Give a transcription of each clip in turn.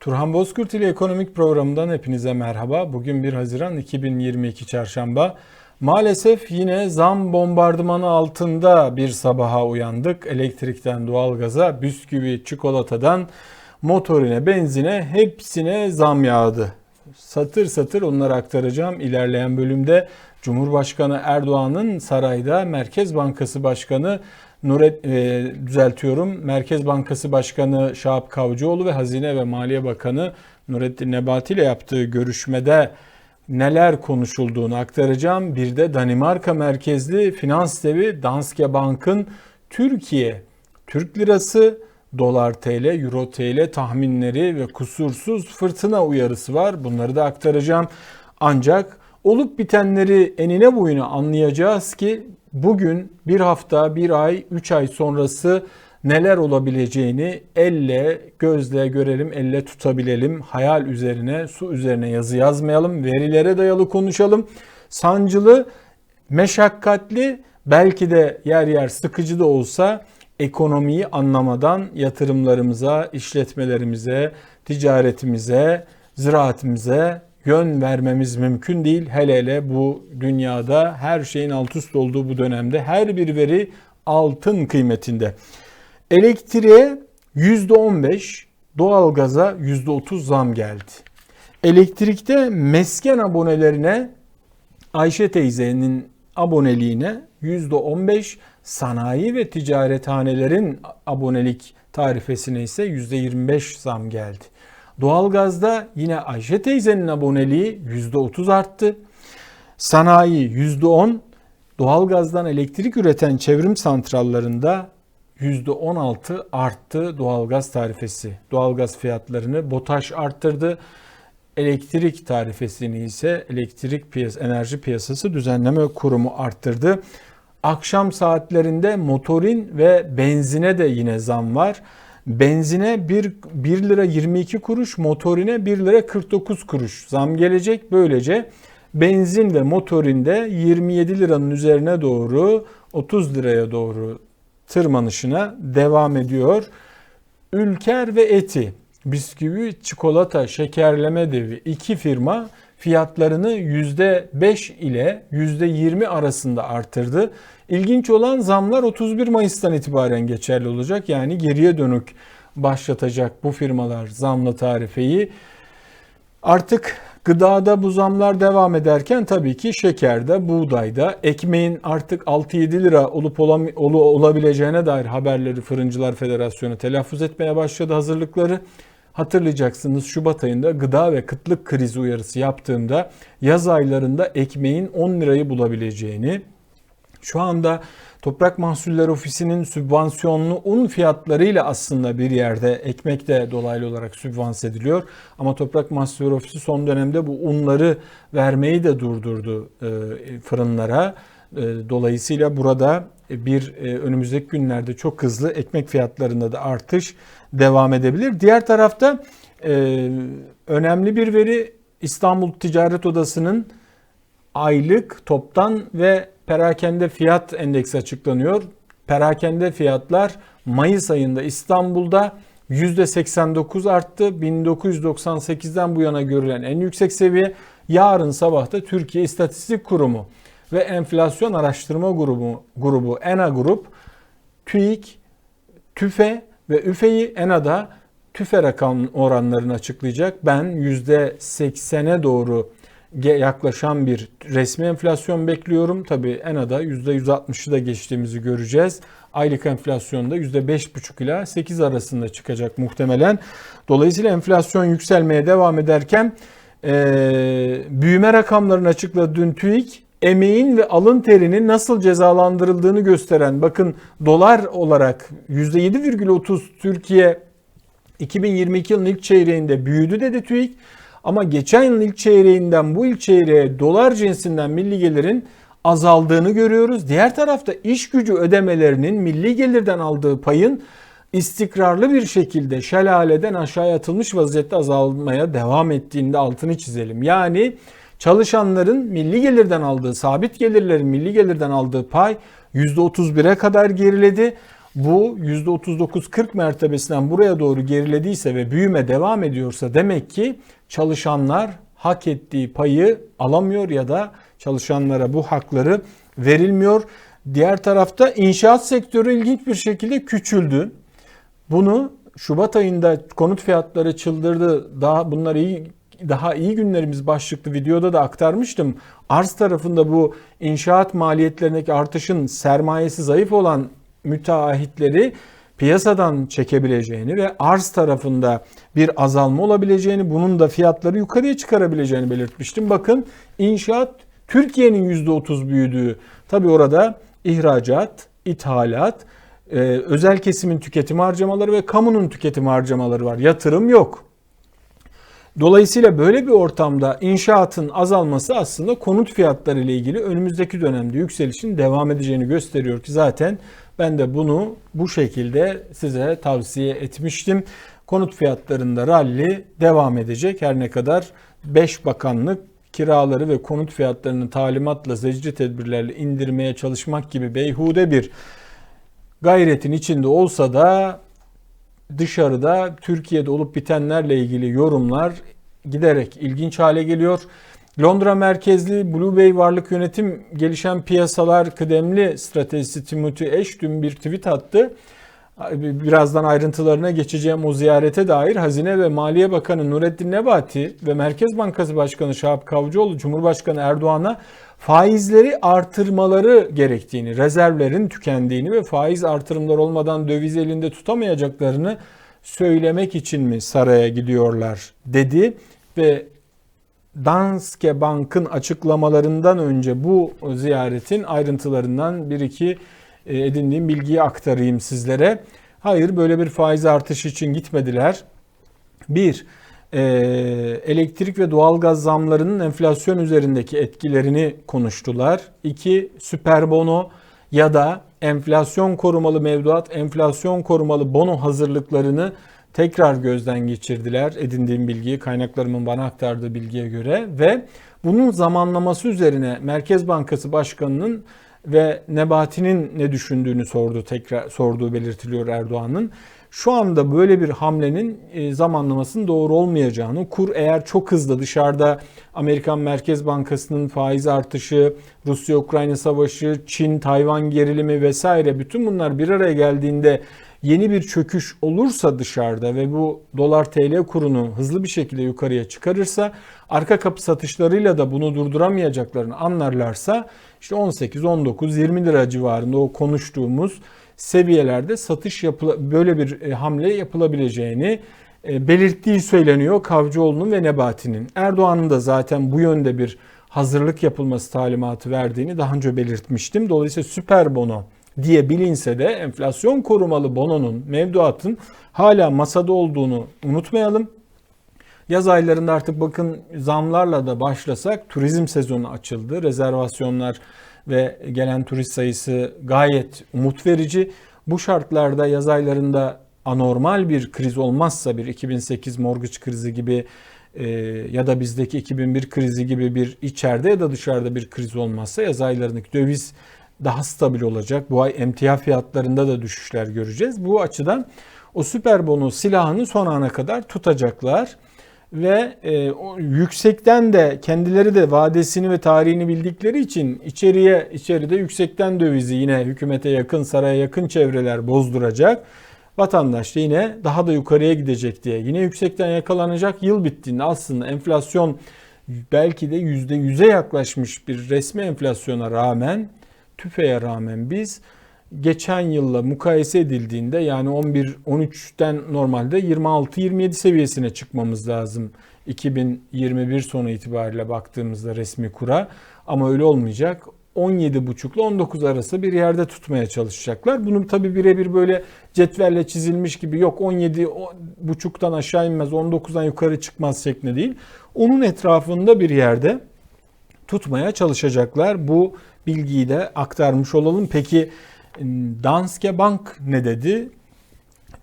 Turhan Bozkurt ile Ekonomik Programı'ndan hepinize merhaba. Bugün 1 Haziran 2022 Çarşamba. Maalesef yine zam bombardımanı altında bir sabaha uyandık. Elektrikten doğalgaza, bisküvi, çikolatadan motorine, benzine hepsine zam yağdı. Satır satır onları aktaracağım ilerleyen bölümde. Cumhurbaşkanı Erdoğan'ın sarayda Merkez Bankası Başkanı Nuret e, düzeltiyorum. Merkez Bankası Başkanı Şahap Kavcıoğlu ve Hazine ve Maliye Bakanı Nurettin Nebati ile yaptığı görüşmede neler konuşulduğunu aktaracağım. Bir de Danimarka merkezli finans devi Danske Bank'ın Türkiye Türk lirası dolar TL, euro TL tahminleri ve kusursuz fırtına uyarısı var. Bunları da aktaracağım. Ancak olup bitenleri enine boyuna anlayacağız ki bugün bir hafta, bir ay, üç ay sonrası neler olabileceğini elle, gözle görelim, elle tutabilelim. Hayal üzerine, su üzerine yazı yazmayalım. Verilere dayalı konuşalım. Sancılı, meşakkatli, belki de yer yer sıkıcı da olsa ekonomiyi anlamadan yatırımlarımıza, işletmelerimize, ticaretimize, ziraatimize yön vermemiz mümkün değil. Hele hele bu dünyada her şeyin alt üst olduğu bu dönemde her bir veri altın kıymetinde. Elektriğe %15, doğalgaza %30 zam geldi. Elektrikte mesken abonelerine Ayşe teyzenin aboneliğine %15, sanayi ve ticarethanelerin abonelik tarifesine ise %25 zam geldi. Doğalgazda yine Ayşe teyzenin aboneliği %30 arttı. Sanayi %10, doğalgazdan elektrik üreten çevrim santrallarında %16 arttı doğalgaz tarifesi. Doğalgaz fiyatlarını BOTAŞ arttırdı. Elektrik tarifesini ise Elektrik Piyas Enerji Piyasası Düzenleme Kurumu arttırdı. Akşam saatlerinde motorin ve benzine de yine zam var. Benzine 1, 1 lira 22 kuruş, motorine 1 lira 49 kuruş zam gelecek. Böylece benzin ve motorinde 27 liranın üzerine doğru 30 liraya doğru tırmanışına devam ediyor. Ülker ve Eti, bisküvi, çikolata, şekerleme devi iki firma fiyatlarını %5 ile %20 arasında artırdı. İlginç olan zamlar 31 Mayıs'tan itibaren geçerli olacak. Yani geriye dönük başlatacak bu firmalar zamlı tarifeyi. Artık gıdada bu zamlar devam ederken tabii ki şekerde, buğdayda, ekmeğin artık 6-7 lira olup olam, ol, olabileceğine dair haberleri Fırıncılar Federasyonu telaffuz etmeye başladı hazırlıkları. Hatırlayacaksınız Şubat ayında gıda ve kıtlık krizi uyarısı yaptığında yaz aylarında ekmeğin 10 lirayı bulabileceğini, şu anda Toprak Mahsulleri Ofisi'nin sübvansiyonlu un fiyatlarıyla aslında bir yerde ekmek de dolaylı olarak sübvanse ediliyor. Ama Toprak Mahsulleri Ofisi son dönemde bu unları vermeyi de durdurdu e, fırınlara. E, dolayısıyla burada bir e, önümüzdeki günlerde çok hızlı ekmek fiyatlarında da artış devam edebilir. Diğer tarafta önemli bir veri İstanbul Ticaret Odası'nın aylık toptan ve perakende fiyat endeksi açıklanıyor. Perakende fiyatlar Mayıs ayında İstanbul'da %89 arttı. 1998'den bu yana görülen en yüksek seviye. Yarın sabah da Türkiye İstatistik Kurumu ve Enflasyon Araştırma Grubu, grubu ENA Grup, TÜİK, TÜFE ve ÜFE'yi ENA'da TÜFE rakam oranlarını açıklayacak. Ben %80'e doğru yaklaşan bir resmi enflasyon bekliyorum. Tabii ENA'da %160'ı da geçtiğimizi göreceğiz. Aylık enflasyonda %5,5 ila 8 arasında çıkacak muhtemelen. Dolayısıyla enflasyon yükselmeye devam ederken e, büyüme rakamlarını açıkladı dün TÜİK emeğin ve alın terinin nasıl cezalandırıldığını gösteren bakın dolar olarak %7,30 Türkiye 2022 yılın ilk çeyreğinde büyüdü dedi TÜİK. Ama geçen yılın ilk çeyreğinden bu ilk çeyreğe dolar cinsinden milli gelirin azaldığını görüyoruz. Diğer tarafta iş gücü ödemelerinin milli gelirden aldığı payın istikrarlı bir şekilde şelaleden aşağıya atılmış vaziyette azalmaya devam ettiğinde altını çizelim. Yani çalışanların milli gelirden aldığı, sabit gelirlerin milli gelirden aldığı pay %31'e kadar geriledi. bu %39-40 mertebesinden buraya doğru gerilediyse ve büyüme devam ediyorsa demek ki çalışanlar hak ettiği payı alamıyor ya da çalışanlara bu hakları verilmiyor. Diğer tarafta inşaat sektörü ilginç bir şekilde küçüldü. Bunu Şubat ayında konut fiyatları çıldırdı. Daha bunlar iyi daha iyi günlerimiz başlıklı videoda da aktarmıştım. Arz tarafında bu inşaat maliyetlerindeki artışın sermayesi zayıf olan müteahhitleri piyasadan çekebileceğini ve arz tarafında bir azalma olabileceğini, bunun da fiyatları yukarıya çıkarabileceğini belirtmiştim. Bakın inşaat Türkiye'nin %30 büyüdüğü, tabi orada ihracat, ithalat, e, özel kesimin tüketim harcamaları ve kamunun tüketim harcamaları var. Yatırım yok. Dolayısıyla böyle bir ortamda inşaatın azalması aslında konut fiyatları ile ilgili önümüzdeki dönemde yükselişin devam edeceğini gösteriyor ki zaten ben de bunu bu şekilde size tavsiye etmiştim. Konut fiyatlarında rally devam edecek. Her ne kadar 5 bakanlık kiraları ve konut fiyatlarını talimatla, zecri tedbirlerle indirmeye çalışmak gibi beyhude bir gayretin içinde olsa da dışarıda Türkiye'de olup bitenlerle ilgili yorumlar giderek ilginç hale geliyor. Londra merkezli Blue Bay Varlık Yönetim Gelişen Piyasalar Kıdemli Stratejisi Timothy Ash dün bir tweet attı. Birazdan ayrıntılarına geçeceğim o ziyarete dair. Hazine ve Maliye Bakanı Nurettin Nebati ve Merkez Bankası Başkanı Şahap Kavcıoğlu Cumhurbaşkanı Erdoğan'a faizleri artırmaları gerektiğini, rezervlerin tükendiğini ve faiz artırımlar olmadan döviz elinde tutamayacaklarını söylemek için mi saraya gidiyorlar dedi ve Danske Bank'ın açıklamalarından önce bu ziyaretin ayrıntılarından bir iki edindiğim bilgiyi aktarayım sizlere. Hayır böyle bir faiz artışı için gitmediler. Bir, e, elektrik ve doğalgaz zamlarının enflasyon üzerindeki etkilerini konuştular. İki, süper bono ya da enflasyon korumalı mevduat, enflasyon korumalı bono hazırlıklarını tekrar gözden geçirdiler. Edindiğim bilgiyi kaynaklarımın bana aktardığı bilgiye göre ve bunun zamanlaması üzerine Merkez Bankası Başkanı'nın ve Nebati'nin ne düşündüğünü sordu tekrar sorduğu belirtiliyor Erdoğan'ın. Şu anda böyle bir hamlenin e, zamanlamasının doğru olmayacağını, kur eğer çok hızlı dışarıda Amerikan Merkez Bankası'nın faiz artışı, Rusya-Ukrayna savaşı, Çin-Tayvan gerilimi vesaire bütün bunlar bir araya geldiğinde yeni bir çöküş olursa dışarıda ve bu dolar TL kurunu hızlı bir şekilde yukarıya çıkarırsa arka kapı satışlarıyla da bunu durduramayacaklarını anlarlarsa işte 18, 19, 20 lira civarında o konuştuğumuz seviyelerde satış yapıla, böyle bir e, hamle yapılabileceğini e, belirttiği söyleniyor Kavcıoğlu'nun ve Nebati'nin. Erdoğan'ın da zaten bu yönde bir hazırlık yapılması talimatı verdiğini daha önce belirtmiştim. Dolayısıyla süper bono diye bilinse de enflasyon korumalı bononun, mevduatın hala masada olduğunu unutmayalım. Yaz aylarında artık bakın zamlarla da başlasak turizm sezonu açıldı. Rezervasyonlar ve gelen turist sayısı gayet umut verici. Bu şartlarda yaz aylarında anormal bir kriz olmazsa bir 2008 mortgage krizi gibi e, ya da bizdeki 2001 krizi gibi bir içeride ya da dışarıda bir kriz olmazsa yaz aylarındaki döviz daha stabil olacak. Bu ay emtia fiyatlarında da düşüşler göreceğiz. Bu açıdan o süper bonu silahını son ana kadar tutacaklar ve e, o yüksekten de kendileri de vadesini ve tarihini bildikleri için içeriye içeride yüksekten dövizi yine hükümete yakın saraya yakın çevreler bozduracak. Vatandaş da yine daha da yukarıya gidecek diye yine yüksekten yakalanacak. Yıl bittiğinde aslında enflasyon belki de %100'e yaklaşmış bir resmi enflasyona rağmen tüfeğe rağmen biz geçen yılla mukayese edildiğinde yani 11-13'ten normalde 26-27 seviyesine çıkmamız lazım. 2021 sonu itibariyle baktığımızda resmi kura ama öyle olmayacak. 17,5 ile 19 arası bir yerde tutmaya çalışacaklar. Bunu tabi birebir böyle cetvelle çizilmiş gibi yok 17 buçuktan aşağı inmez 19'dan yukarı çıkmaz şeklinde değil. Onun etrafında bir yerde tutmaya çalışacaklar. Bu bilgiyi de aktarmış olalım. Peki Danske Bank ne dedi?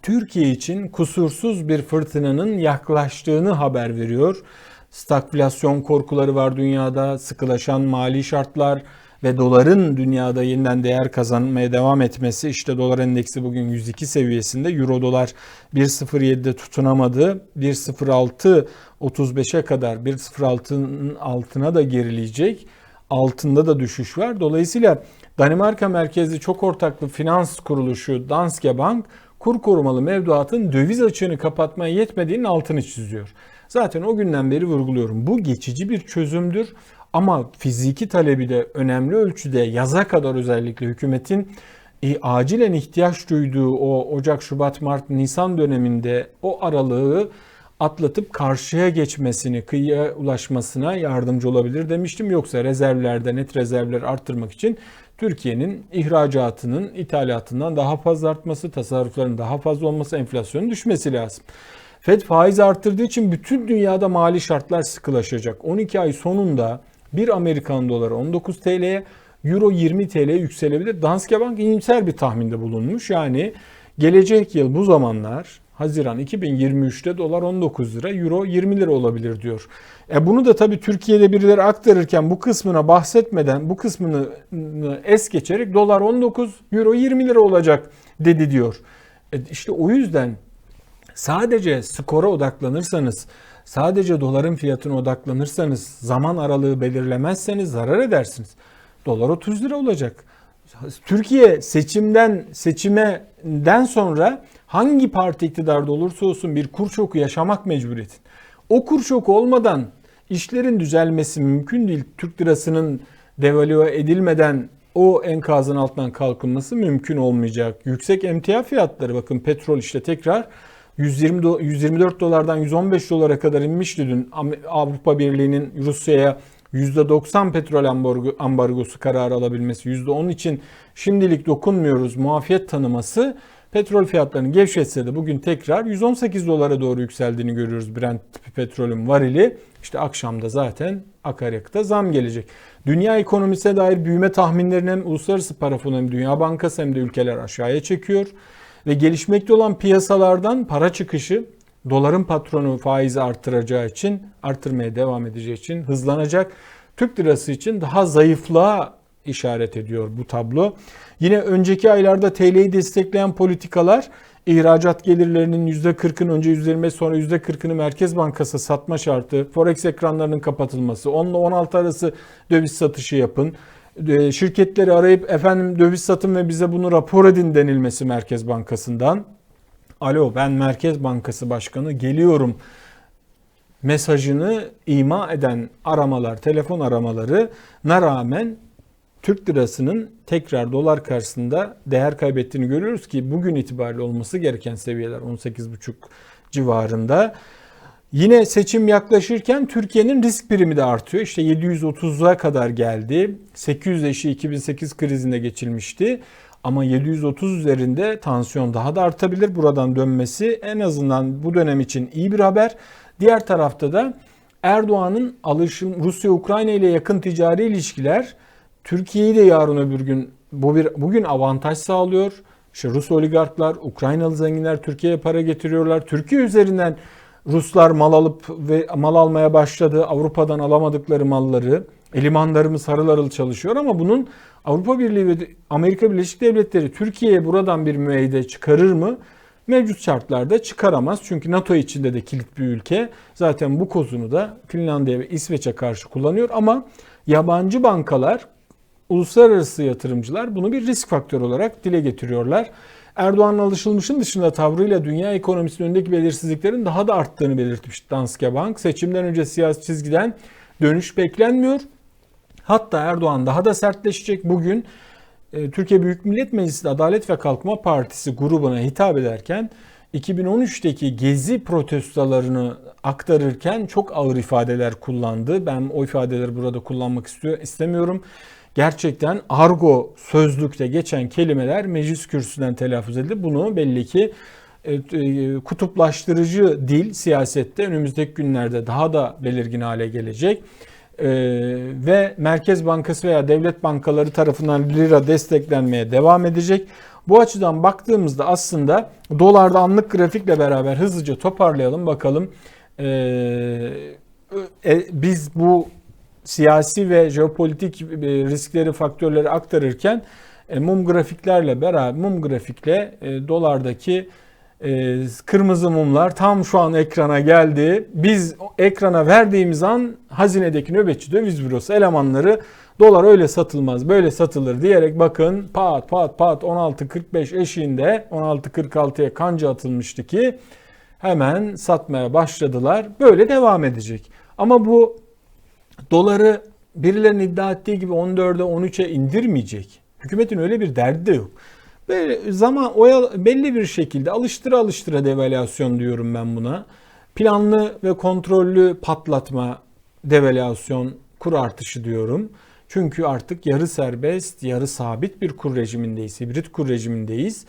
Türkiye için kusursuz bir fırtınanın yaklaştığını haber veriyor. Stagflasyon korkuları var dünyada, sıkılaşan mali şartlar, ve doların dünyada yeniden değer kazanmaya devam etmesi işte dolar endeksi bugün 102 seviyesinde euro dolar 1.07'de tutunamadı 1.06 35'e kadar 1.06'nın altına da gerileyecek altında da düşüş var. Dolayısıyla Danimarka merkezli çok ortaklı finans kuruluşu Danske Bank kur korumalı mevduatın döviz açığını kapatmaya yetmediğinin altını çiziyor. Zaten o günden beri vurguluyorum. Bu geçici bir çözümdür. Ama fiziki talebi de önemli ölçüde yaza kadar özellikle hükümetin e, acilen ihtiyaç duyduğu o Ocak, Şubat, Mart, Nisan döneminde o aralığı atlatıp karşıya geçmesini, kıyıya ulaşmasına yardımcı olabilir demiştim. Yoksa rezervlerde net rezervler arttırmak için Türkiye'nin ihracatının ithalatından daha fazla artması, tasarrufların daha fazla olması, enflasyonun düşmesi lazım. Fed faiz arttırdığı için bütün dünyada mali şartlar sıkılaşacak. 12 ay sonunda bir Amerikan doları 19 TL'ye, Euro 20 TL'ye yükselebilir. Danske Bank iyimser bir tahminde bulunmuş. Yani gelecek yıl bu zamanlar Haziran 2023'te dolar 19 lira, euro 20 lira olabilir diyor. E bunu da tabii Türkiye'de birileri aktarırken bu kısmına bahsetmeden bu kısmını es geçerek dolar 19, euro 20 lira olacak dedi diyor. E işte o yüzden sadece skora odaklanırsanız, sadece doların fiyatına odaklanırsanız, zaman aralığı belirlemezseniz zarar edersiniz. Dolar 30 lira olacak. Türkiye seçimden seçimden sonra hangi parti iktidarda olursa olsun bir kur şoku yaşamak mecburiyetin. O kur şoku olmadan işlerin düzelmesi mümkün değil. Türk lirasının devalüe edilmeden o enkazın altından kalkınması mümkün olmayacak. Yüksek emtia fiyatları bakın petrol işte tekrar 120 124 dolardan 115 dolara kadar inmişti dün Avrupa Birliği'nin Rusya'ya %90 petrol ambargosu kararı alabilmesi, %10 için şimdilik dokunmuyoruz muafiyet tanıması petrol fiyatlarını gevşetse de bugün tekrar 118 dolara doğru yükseldiğini görüyoruz Brent petrolün varili. İşte akşamda zaten akaryakıta zam gelecek. Dünya ekonomisine dair büyüme tahminlerini hem Uluslararası Para Fonu hem Dünya Bankası hem de ülkeler aşağıya çekiyor. Ve gelişmekte olan piyasalardan para çıkışı doların patronu faizi arttıracağı için, arttırmaya devam edeceği için hızlanacak. Türk lirası için daha zayıflığa işaret ediyor bu tablo. Yine önceki aylarda TL'yi destekleyen politikalar ihracat gelirlerinin %40'ın önce %25 sonra %40'ını Merkez Bankası satma şartı, forex ekranlarının kapatılması, 10 ile 16 arası döviz satışı yapın, şirketleri arayıp efendim döviz satın ve bize bunu rapor edin denilmesi Merkez Bankası'ndan. Alo ben Merkez Bankası Başkanı geliyorum mesajını ima eden aramalar, telefon aramalarına rağmen Türk lirasının tekrar dolar karşısında değer kaybettiğini görüyoruz ki bugün itibariyle olması gereken seviyeler 18,5 civarında. Yine seçim yaklaşırken Türkiye'nin risk primi de artıyor. İşte 730'a kadar geldi. 800 eşi 2008 krizinde geçilmişti. Ama 730 üzerinde tansiyon daha da artabilir. Buradan dönmesi en azından bu dönem için iyi bir haber. Diğer tarafta da Erdoğan'ın alışım Rusya-Ukrayna ile yakın ticari ilişkiler Türkiye'yi de yarın öbür gün bu bir bugün avantaj sağlıyor. İşte Rus oligarklar, Ukraynalı zenginler Türkiye'ye para getiriyorlar. Türkiye üzerinden Ruslar mal alıp ve mal almaya başladı. Avrupa'dan alamadıkları malları. Limanlarımız harıl harıl çalışıyor ama bunun Avrupa Birliği ve Amerika Birleşik Devletleri Türkiye'ye buradan bir müeyyide çıkarır mı? Mevcut şartlarda çıkaramaz. Çünkü NATO içinde de kilit bir ülke. Zaten bu kozunu da Finlandiya ve İsveç'e karşı kullanıyor ama yabancı bankalar uluslararası yatırımcılar bunu bir risk faktörü olarak dile getiriyorlar. Erdoğan'ın alışılmışın dışında tavrıyla dünya ekonomisinin önündeki belirsizliklerin daha da arttığını belirtmiş Danske Bank. Seçimden önce siyasi çizgiden dönüş beklenmiyor. Hatta Erdoğan daha da sertleşecek. Bugün e, Türkiye Büyük Millet Meclisi Adalet ve Kalkınma Partisi grubuna hitap ederken 2013'teki gezi protestolarını aktarırken çok ağır ifadeler kullandı. Ben o ifadeleri burada kullanmak istiyor, istemiyorum gerçekten argo sözlükte geçen kelimeler meclis kürsüsünden telaffuz edildi. Bunu belli ki e, e, kutuplaştırıcı dil siyasette önümüzdeki günlerde daha da belirgin hale gelecek. Ee, ve Merkez Bankası veya devlet bankaları tarafından lira desteklenmeye devam edecek. Bu açıdan baktığımızda aslında dolarda anlık grafikle beraber hızlıca toparlayalım bakalım. Ee, e, biz bu siyasi ve jeopolitik e, riskleri, faktörleri aktarırken e, mum grafiklerle beraber mum grafikle e, dolardaki kırmızı mumlar tam şu an ekrana geldi. Biz ekrana verdiğimiz an hazinedeki nöbetçi döviz bürosu elemanları dolar öyle satılmaz böyle satılır diyerek bakın pat pat pat 16.45 eşiğinde 16.46'ya kanca atılmıştı ki hemen satmaya başladılar. Böyle devam edecek. Ama bu doları birilerinin iddia ettiği gibi 14'e 13'e indirmeyecek. Hükümetin öyle bir derdi de yok. Böyle zaman oya belli bir şekilde alıştıra alıştıra devalüasyon diyorum ben buna. Planlı ve kontrollü patlatma devalüasyon kur artışı diyorum. Çünkü artık yarı serbest, yarı sabit bir kur rejimindeyiz, hibrit kur rejimindeyiz.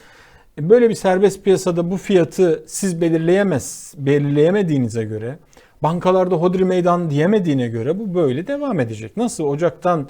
Böyle bir serbest piyasada bu fiyatı siz belirleyemez, belirleyemediğinize göre, bankalarda hodri meydan diyemediğine göre bu böyle devam edecek. Nasıl Ocak'tan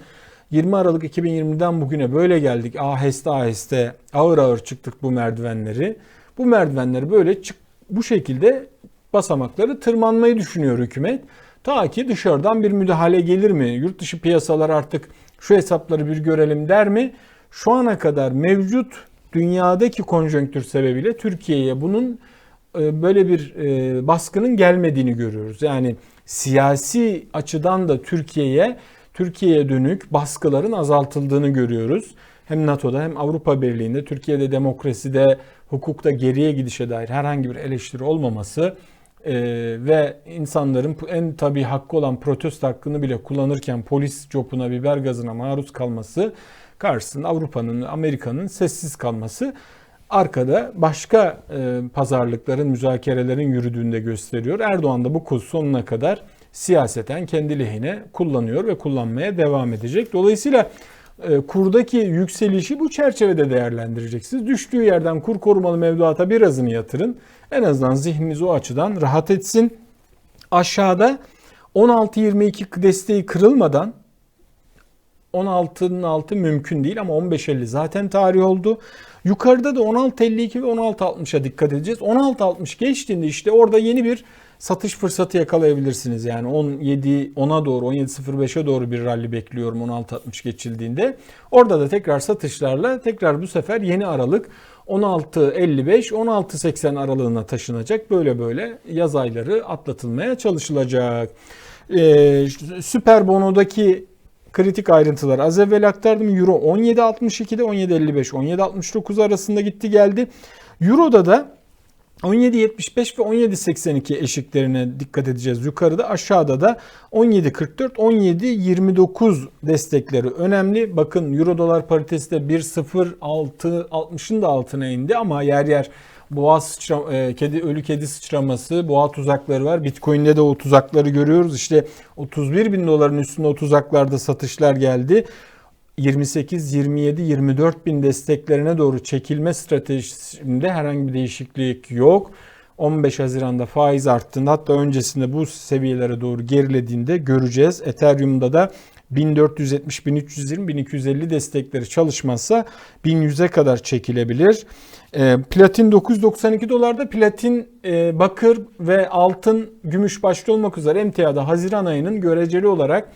20 Aralık 2020'den bugüne böyle geldik. Aheste aheste ağır ağır çıktık bu merdivenleri. Bu merdivenleri böyle çık bu şekilde basamakları tırmanmayı düşünüyor hükümet. Ta ki dışarıdan bir müdahale gelir mi? Yurt dışı piyasalar artık şu hesapları bir görelim der mi? Şu ana kadar mevcut dünyadaki konjonktür sebebiyle Türkiye'ye bunun böyle bir e, baskının gelmediğini görüyoruz. Yani siyasi açıdan da Türkiye'ye Türkiye'ye dönük baskıların azaltıldığını görüyoruz. Hem NATO'da hem Avrupa Birliği'nde Türkiye'de demokraside, hukukta geriye gidişe dair herhangi bir eleştiri olmaması e, ve insanların en tabi hakkı olan protesto hakkını bile kullanırken polis copuna, biber gazına maruz kalması karşısında Avrupa'nın, Amerika'nın sessiz kalması arkada başka e, pazarlıkların, müzakerelerin yürüdüğünde gösteriyor. Erdoğan da bu kuz sonuna kadar siyaseten kendi lehine kullanıyor ve kullanmaya devam edecek. Dolayısıyla e, kurdaki yükselişi bu çerçevede değerlendireceksiniz. Düştüğü yerden kur korumalı mevduata birazını yatırın. En azından zihniniz o açıdan rahat etsin. Aşağıda 16-22 desteği kırılmadan 16'nın altı mümkün değil ama 15.50 zaten tarih oldu. Yukarıda da 16.52 ve 16.60'a dikkat edeceğiz. 16.60 geçtiğinde işte orada yeni bir satış fırsatı yakalayabilirsiniz. Yani 17 10'a doğru 17.05'e doğru bir rally bekliyorum 16.60 geçildiğinde. Orada da tekrar satışlarla tekrar bu sefer yeni aralık 16.55 16.80 aralığına taşınacak. Böyle böyle yaz ayları atlatılmaya çalışılacak. Ee, Süper Bono'daki kritik ayrıntılar az evvel aktardım. Euro 17.62'de 17.55 17.69 arasında gitti geldi. Euro'da da 17.75 ve 17.82 eşiklerine dikkat edeceğiz yukarıda. Aşağıda da 17.44, 17.29 destekleri önemli. Bakın Euro dolar paritesi de 1.06 60'ın da altına indi ama yer yer boğa sıçra, e, kedi ölü kedi sıçraması, boğa tuzakları var. Bitcoin'de de o tuzakları görüyoruz. İşte 31 bin doların üstünde o tuzaklarda satışlar geldi. 28, 27, 24 bin desteklerine doğru çekilme stratejisinde herhangi bir değişiklik yok. 15 Haziran'da faiz arttığında hatta öncesinde bu seviyelere doğru gerilediğinde göreceğiz. Ethereum'da da 1470, 1320, 1250 destekleri çalışmazsa 1100'e kadar çekilebilir. E, platin 992 dolarda platin, e, bakır ve altın, gümüş başta olmak üzere emtiada Haziran ayının göreceli olarak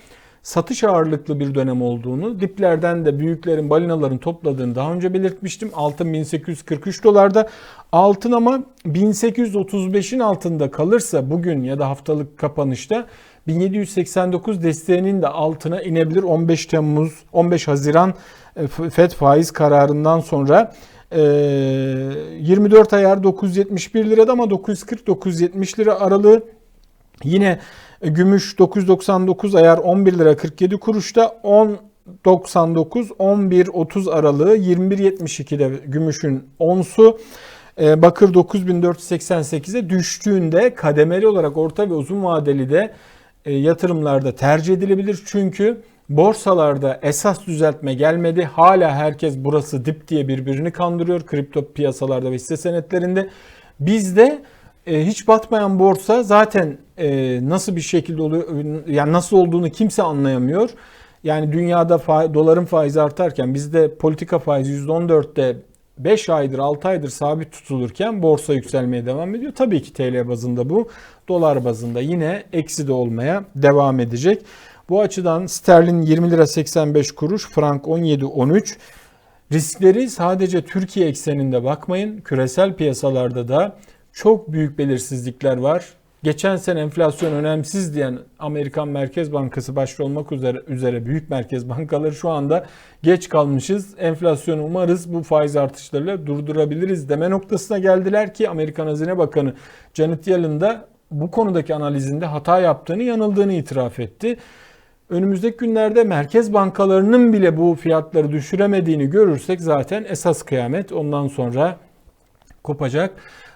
satış ağırlıklı bir dönem olduğunu, diplerden de büyüklerin, balinaların topladığını daha önce belirtmiştim. Altın 1843 dolarda. Altın ama 1835'in altında kalırsa bugün ya da haftalık kapanışta 1789 desteğinin de altına inebilir 15 Temmuz 15 Haziran e, FED faiz kararından sonra 24 ayar 971 lirada ama 940-970 lira aralığı. Yine e, gümüş 999 ayar 11 lira 47 kuruşta 10.99 11.30 aralığı 21.72'de gümüşün onsu. E, bakır 9488'e düştüğünde kademeli olarak orta ve uzun vadeli de e, yatırımlarda tercih edilebilir. Çünkü borsalarda esas düzeltme gelmedi. Hala herkes burası dip diye birbirini kandırıyor kripto piyasalarda ve hisse senetlerinde. Bizde e, hiç batmayan borsa zaten e, nasıl bir şekilde oluyor yani nasıl olduğunu kimse anlayamıyor. Yani dünyada fa doların faizi artarken bizde politika faizi %14'te 5 aydır 6 aydır sabit tutulurken borsa yükselmeye devam ediyor. Tabii ki TL bazında bu. Dolar bazında yine eksi de olmaya devam edecek. Bu açıdan sterlin 20 lira 85 kuruş, frank 17.13. Riskleri sadece Türkiye ekseninde bakmayın. Küresel piyasalarda da çok büyük belirsizlikler var. Geçen sene enflasyon önemsiz diyen Amerikan Merkez Bankası başta olmak üzere, üzere büyük merkez bankaları şu anda geç kalmışız. Enflasyonu umarız bu faiz artışlarıyla durdurabiliriz deme noktasına geldiler ki Amerikan Hazine Bakanı Janet Yellen da bu konudaki analizinde hata yaptığını, yanıldığını itiraf etti. Önümüzdeki günlerde merkez bankalarının bile bu fiyatları düşüremediğini görürsek zaten esas kıyamet ondan sonra kopacak.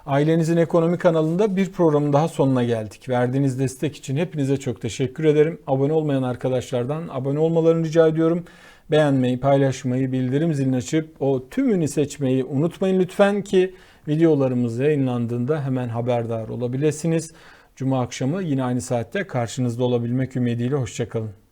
Ailenizin Ekonomi kanalında bir programın daha sonuna geldik. Verdiğiniz destek için hepinize çok teşekkür ederim. Abone olmayan arkadaşlardan abone olmalarını rica ediyorum. Beğenmeyi, paylaşmayı, bildirim zilini açıp o tümünü seçmeyi unutmayın lütfen ki videolarımız yayınlandığında hemen haberdar olabilirsiniz. Cuma akşamı yine aynı saatte karşınızda olabilmek ümidiyle hoşçakalın.